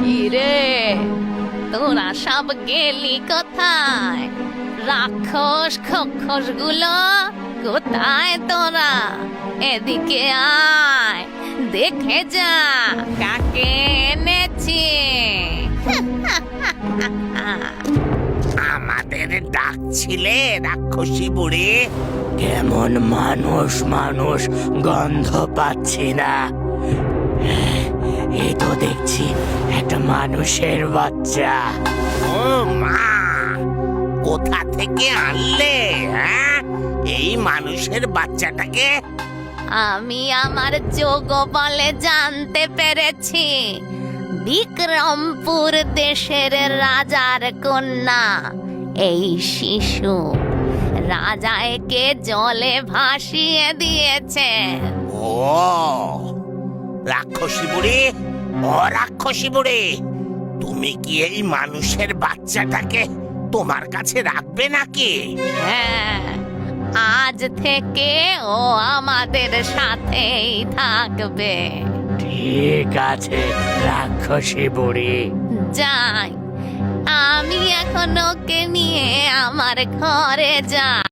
কিরে তোরা সব গেলি কোথায়? রাক্ষস খক্ষসগুলো কোথায় তোরা? এদিকে আয়, দেখে যা কাকে এনেছি। আমাদের ডাকছিলে রাক্ষসী বুড়ি। কেমন মানুষ মানুষ গন্ধ পাচ্ছি না। এই তো দেখছি একটা মানুষের বাচ্চা। ও মা! কোথা থেকে আনলে হ্যাঁ? এই মানুষের বাচ্চাটাকে? আমি আমার যোগ বলে জানতে পেরেছি বিক্রমপুর দেশের রাজার কন্যা এই শিশু। রাজা একে জলে ভাসিয়ে দিয়েছে। ও রাক্ষসী বুড়ি ও রাক্ষসী বুড়ি তুমি কি এই মানুষের বাচ্চাটাকে তোমার কাছে রাখবে নাকি? হ্যাঁ আজ থেকে ও আমাদের সাথেই থাকবে। ঠিক আছে রাক্ষসী বুড়ি। যাই আমি এখন ওকে নিয়ে আমার ঘরে যাই।